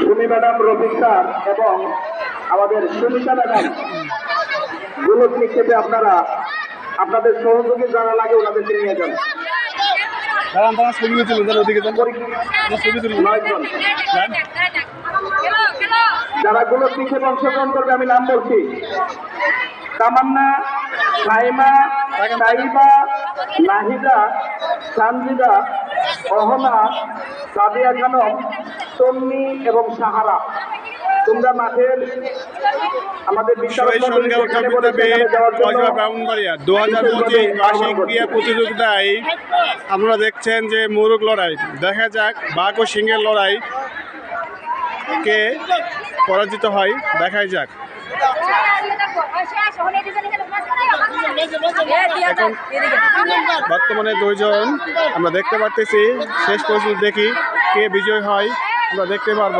Sumi madam Rafiq sir এবং আমাদের সুমিতা ম্যাডামগুলো নিক্ষেপে আপনারা আপনাদের সহযোগী যারা লাগে ওনাদেরকে নিয়ে যান। দাঁড়ান দাঁড়ান ছবি তুলুন দাঁড়ান ওদিকে যান। ছবি তুলুন নয়জন। যারা গুলো নিক্ষেপে অংশগ্রহণ করবে আমি নাম বলছি। তামান্না সাইমা সাইবা নাহিদা সানজিদা অহনা সাদিয়া খানম তন্নি এবং সাহারা। তোমরা মাঠের আমাদের দু হাজার পঁচিশ বার্ষিক ক্রিয়া প্রতিযোগিতায় আপনারা দেখছেন যে মোরগ লড়াই। দেখা যাক বাঘ ও সিংহের লড়াই কে পরাজিত হয় দেখাই যাক। এখন বর্তমানে দুইজন, আমরা দেখতে পারতেছি, শেষ পর্যন্ত দেখি কে বিজয় হয়, আমরা দেখতে পারব।